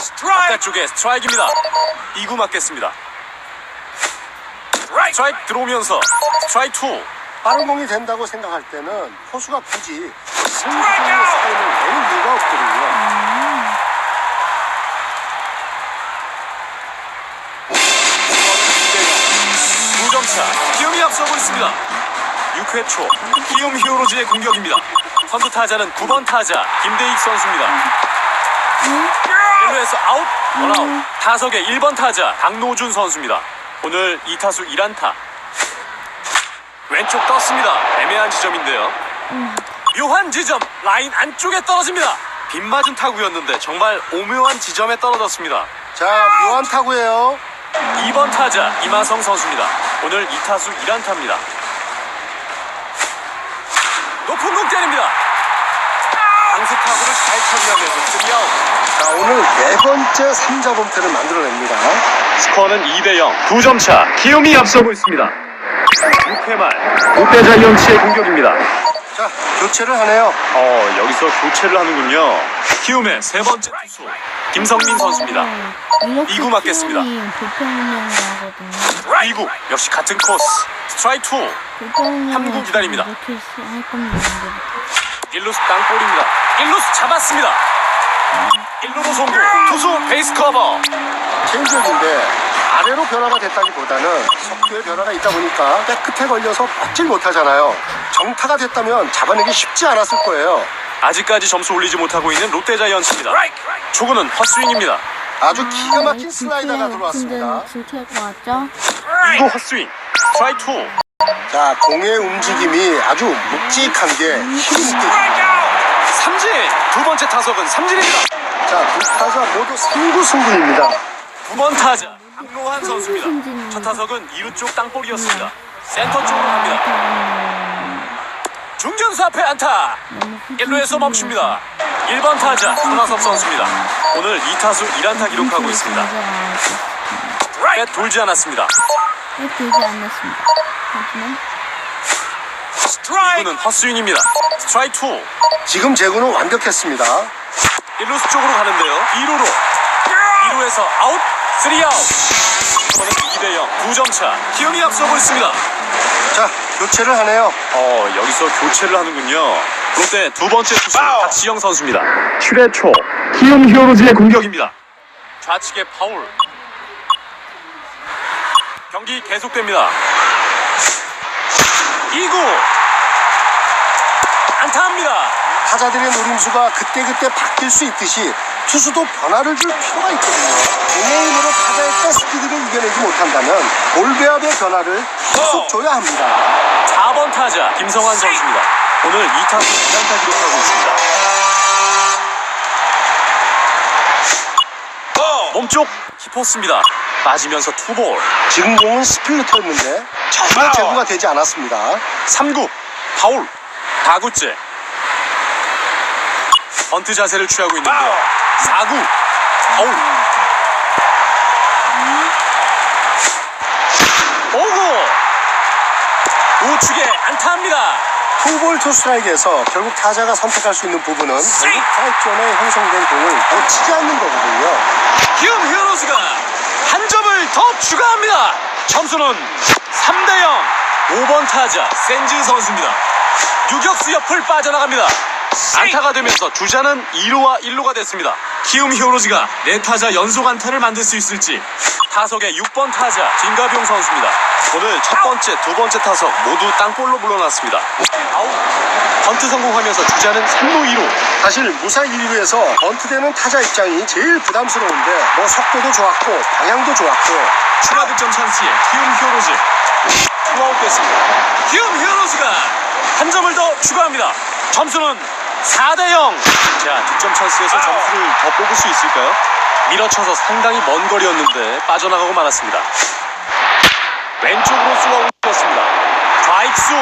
스트라이크입니다. 바깥쪽에 스트라이크입니다. 2구 맞겠습니다. 스트라이크 들어오면서 스트라이크 2. 빠른 공이 된다고 생각할 때는 포수가 굳이 승부의 스타일을 낼 이유가 없거든요. 6회 초 기욤 히어로즈의 공격입니다. 선두 타자는 9번 타자 김대익 선수입니다. 1루에서 아웃, 원아웃. 타석의 1번 타자 강노준 선수입니다. 오늘 2타수 1안타. 왼쪽 떴습니다. 애매한 지점인데요. 묘한 지점, 라인 안쪽에 떨어집니다. 빗맞은 타구였는데 정말 오묘한 지점에 떨어졌습니다. 자, 묘한 타구예요. 2번 타자 이마성 선수입니다. 오늘 2타수 1안타입니다. 높은 공 때립니다. 강수 타구를 잘 처리하면서 3아웃. 자, 오늘 네 번째 3자 범퇴를 만들어냅니다. 스코어는 2대 0. 2점 차. 기욤이 앞서고 있습니다. 6회 말 롯데 자이언츠의 공격입니다. 자, 교체를 하네요. 어, 여기서 교체를 하는군요. 키움의 세 번째 투수 김성민 선수입니다. 이렇게 이구 맞겠습니다. 키움이 불평운영을 하거든요. 2구 역시 같은 코스. 스트라이크 2. 불평운영을 삼구 기다립니다. 1루수 땅볼입니다. 1루수 잡았습니다. 1루로 송구. 투수 베이스 커버. 체인지업인데 아래로 변화가 됐다기보다는 속도에 변화가 있다 보니까 깨끗해 걸려서 뻗질 못하잖아요. 정타가 됐다면 잡아내기 쉽지 않았을 거예요. 아직까지 점수 올리지 못하고 있는 롯데 자이언츠입니다. 초구는 헛스윙입니다. 아주 기가 막힌 아, 슬라이더가 진짜 들어왔습니다. 진짜 것 같죠? 2구 헛스윙. 스트라이크 2. 자, 공의 움직임이 아주 묵직한 게 힘이 있게. 삼진. 두 번째 타석은 삼진입니다. 자, 두 타자 모두 3구 승부입니다. 9번 타자 박노한 선수입니다. 첫 타석은 2루 쪽 땅볼이었습니다. 센터 쪽으로 갑니다. 중견수 앞에 안타. 너무 1루에서 멈춥니다. 1번 타자 손아섭 선수입니다. 오늘 2타수 1안타 기록하고 있습니다. 배 돌지 않았습니다. 왜 되지 않았습니다. 하지만 2구는 헛스윙입니다. 스트라이크 2. 지금 제구는 완벽했습니다. 1루수 쪽으로 가는데요. 2루로. 2루에서 아웃. 3아웃. 이번엔 2대 0. 2점 차. 기영이 앞서고 있습니다. 자, 교체를 하네요. 어, 여기서 교체를 하는군요. 롯데 두 번째 투수 박지영 선수입니다. 7회 초 키움 히어로즈의 공격입니다. 좌측에 파울. 경기 계속됩니다. 2구 안타합니다. 타자들의 노림수가 그때그때 바뀔 수 있듯이 투수도 변화를 줄 필요가 있거든요. 공의 힘으로 타자의 패스피드를 이겨내지 못한다면 볼배합의 변화를 계속 줘야 합니다. 4번 타자 김성환 선수입니다. 오늘 2타수 2안타 기록하고 있습니다. 몸쪽 깊었습니다. 맞으면서 투볼. 지금 공은 스플리터였는데 전혀 제구가 되지 않았습니다. 3구 파울 다구째 번트 자세를 취하고 있는데요. 4구. 파울 5구. 우측에 안타합니다. 투볼 투스트라이크에서 결국 타자가 선택할 수 있는 부분은 결국 스트라이크 존에 형성된 공을 놓치지 않는 거거든요. 기움 히어로즈가 한 점을 더 추가합니다. 점수는 3대0 5번 타자 센즈 선수입니다. 유격수 옆을 빠져나갑니다 안타가 되면서 주자는 2루와 1루가 됐습니다. 키움 히어로즈가 네 타자 연속 안타를 만들 수 있을지. 타석의 6번 타자 진가병 선수입니다. 오늘 첫 번째 두 번째 타석 모두 땅볼로 물러났습니다. 아웃. 번트 성공하면서 주자는 3루 2루. 사실 무사 1루에서 번트되는 타자 입장이 제일 부담스러운데 뭐 속도도 좋았고 방향도 좋았고. 추가 득점 찬스에 키움 히어로즈 투아웃 됐습니다. 키움 히어로즈가 한 점을 더 추가합니다. 점수는 4대 0. 자, 득점 찬스에서 점수를 더 뽑을 수 있을까요? 밀어쳐서 상당히 먼 거리였는데 빠져나가고 말았습니다. 왼쪽으로 쏘아 올렸습니다. 좌익수